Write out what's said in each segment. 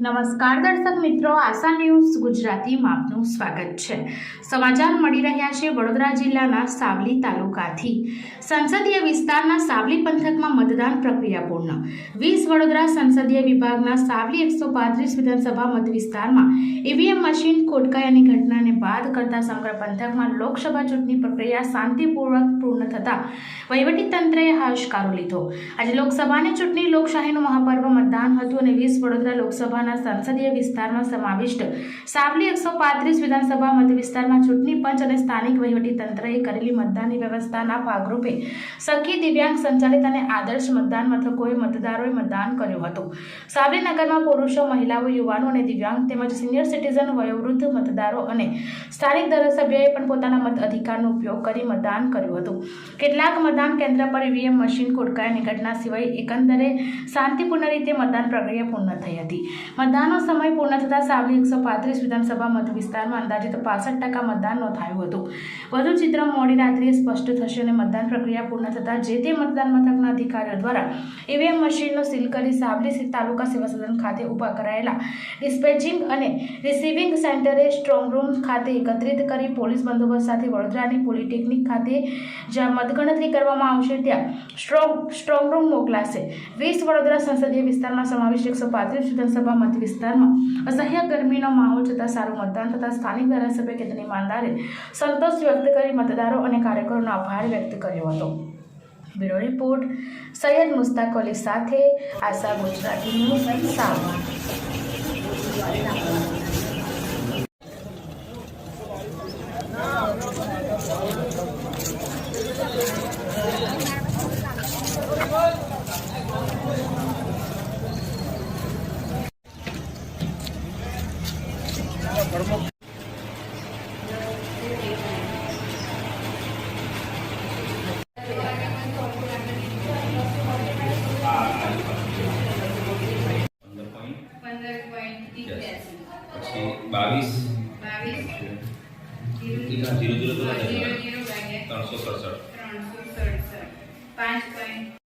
નમસ્કાર દર્શક મિત્રો, આશા ન્યૂઝ ગુજરાતીમાં આપનું સ્વાગત છે. સમાચાર મળી રહ્યા છે વડોદરા જિલ્લાના સાવલી તાલુકાથી. સંસદીય વિસ્તારના સાવલી પંથકમાં મતદાન પ્રક્રિયા પૂર્ણ. વીસ વડોદરા સંસદીય વિભાગના સાવલી એકસો પાંત્રીસ વિધાનસભા મત વિસ્તારમાં ઈવીએમ મશીન ખોટકાયાની ઘટનાને બાદ કરતા સમગ્ર પંથકમાં લોકસભા ચૂંટણી પ્રક્રિયા શાંતિપૂર્વક પૂર્ણ થતાં વહીવટીતંત્રએ હાશકારો લીધો. આજે લોકસભાની ચૂંટણી લોકશાહીનું મહાપર્વ, મતદાન હતું અને વીસ વડોદરા લોકસભાના સંસદીય વિસ્તારમાં સમાવિષ્ટ. સાવલી એકસો પાંત્રીસ વિધાનસભા મત વિસ્તારમાં ચૂંટણી પંચ અને સ્થાનિક વહીવટીતંત્રએ કરેલી મતદાનની વ્યવસ્થાના ભાગરૂપે સખી દિવ્યાંગ સંચાલિત અને આદર્શ મતદાન મથકોએ મતદારોએ મતદાન કર્યું હતું. સાવલી નગરમાં પુરુષો, મહિલાઓ, યુવાનો અને દિવ્યાંગ તેમજ સિનિયર સિટીઝન વયોવૃદ્ધ મતદારો અને સ્થાનિક ધારાસભ્યોએ પણ પોતાના મત અધિકારનો ઉપયોગ કરી મતદાન કર્યું હતું. કેટલાક મતદાન કેન્દ્ર પર ઈવીએમ મશીન કોટકાયાની ઘટના સિવાય એકંદરે શાંતિપૂર્ણ રીતે મતદાન પ્રક્રિયા પૂર્ણ થઈ હતી. મતદાનનો સમય પૂર્ણ થતાં સાવલી એકસો પાંત્રીસ વિધાનસભા મત વિસ્તારમાં અંદાજિત પાસઠ ટકા મતદાન નોંધાયું હતું. વધુ ચિત્ર મોડી રાત્રિએ સ્પષ્ટ થશે અને મતદાન પ્રક્રિયા પૂર્ણ થતાં જે તે મતદાન મથકના અધિકારીઓ દ્વારા ઈવીએમ મશીનનો સીલ કરી સાવલી તાલુકા સેવા સદન ખાતે ઊભા કરાયેલા ડિસ્પેચિંગ અને રિસીવિંગ સેન્ટરે સ્ટ્રોંગ રૂમ ખાતે એકત્રિત કરી પોલીસ બંદોબસ્ત સાથે વડોદરાની પોલિટેકનિક ખાતે જ્યાં મતગણતરી કરવામાં આવશે ત્યાં સ્ટ્રોંગ સ્ટ્રોંગ રૂમ મોકલાશે. વીસ વડોદરા સંસદીય વિસ્તારમાં સમાવેશ એકસો પાંત્રીસ વિધાનસભા મત વિસ્તારમાં. અસહ્ય ગરમીનો માહોલ છતાં સારું મતદાન થતાં સ્થાનિક ધારાસભ્ય કેતન માંદારે સંતોષ વ્યક્ત કરી મતદારો અને કાર્યકરોનો આભાર વ્યક્ત કર્યો હતો. બ્યુરો રિપોર્ટ, સૈયદ મુસ્તાક અલી સાથે આશા ગુજરાતી ન્યૂઝ સાવણ પછી બાવીસ. ત્રણસો સડસઠ. ત્રણસો સડસઠ. પાંચ પોઈન્ટ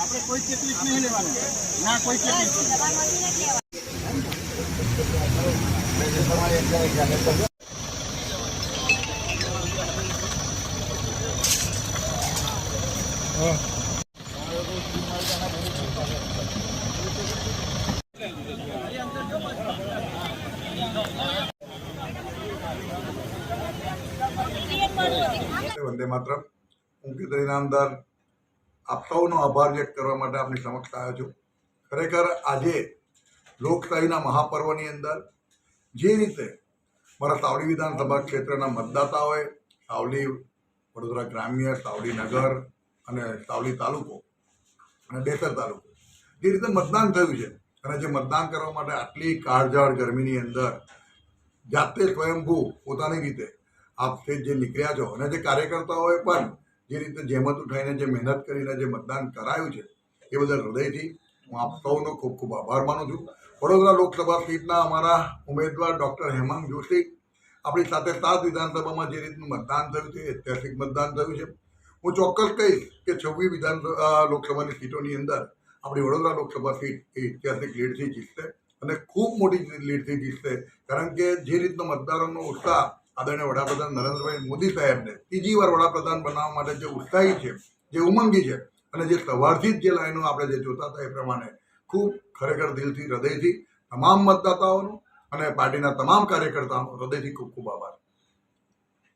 આપણે કોઈ તકલીફ નહીં લેવાનું. ના કોઈ વંદે માતરમ. હું ઇનામદાર નામદાર આપ સૌનો આભાર વ્યક્ત કરવા માટે આપની સમક્ષ આવ્યો છું. ખરેખર આજે લોકશાહીના મહાપર્વની અંદર જે રીતે મારા સાવલી વિધાનસભા ક્ષેત્રના મતદાતાઓએ સાવલી વડોદરા ગ્રામ્ય, સાવલી નગર અને સાવલી તાલુકો અને ડેસર તાલુકો જે રીતે મતદાન થયું છે અને જે મતદાન કરવા માટે આટલી કાળઝાળ ગરમીની અંદર જાતે સ્વયંભૂ પોતાની રીતે આપ જે નીકળ્યા છો અને જે કાર્યકર્તાઓએ પણ જે રીતે જહેમત ઉઠાઈને જે મહેનત કરીને જે મતદાન કરાયું છે, એ બદલ હૃદયથી હું આપ સૌનો ખૂબ ખૂબ આભાર માનું છું. વડોદરા લોકસભા સીટના અમારા ઉમેદવાર ડૉક્ટર હેમંત જોશી આપણી સાથે સાત વિધાનસભામાં જે રીતનું મતદાન થયું છે, ઐતિહાસિક મતદાન થયું છે. હું ચોક્કસ કહીશ કે છવ્વીસ વિધાન લોકસભાની સીટોની અંદર આપણી વડોદરા લોકસભા સીટ એ ઐતિહાસિક લીડથી જીતશે અને ખૂબ મોટી લીડથી જીતશે. કારણ કે જે રીતનો મતદારોનો ઉત્સાહ આદરણીય વડાપ્રધાન નરેન્દ્રભાઈ મોદી સાહેબને ત્રીજી વાર વડાપ્રધાન બનાવવા માટે જે ઉત્સાહી છે, જે ઉમંગી છે અને જે સવારથી જ લાઈનો આપણે જે જોતા હતા એ પ્રમાણે ખૂબ ખરેખર દિલથી, હૃદયથી તમામ મતદાતાઓનો અને પાર્ટીના તમામ કાર્યકર્તાઓનો હૃદયથી ખૂબ ખૂબ આભાર.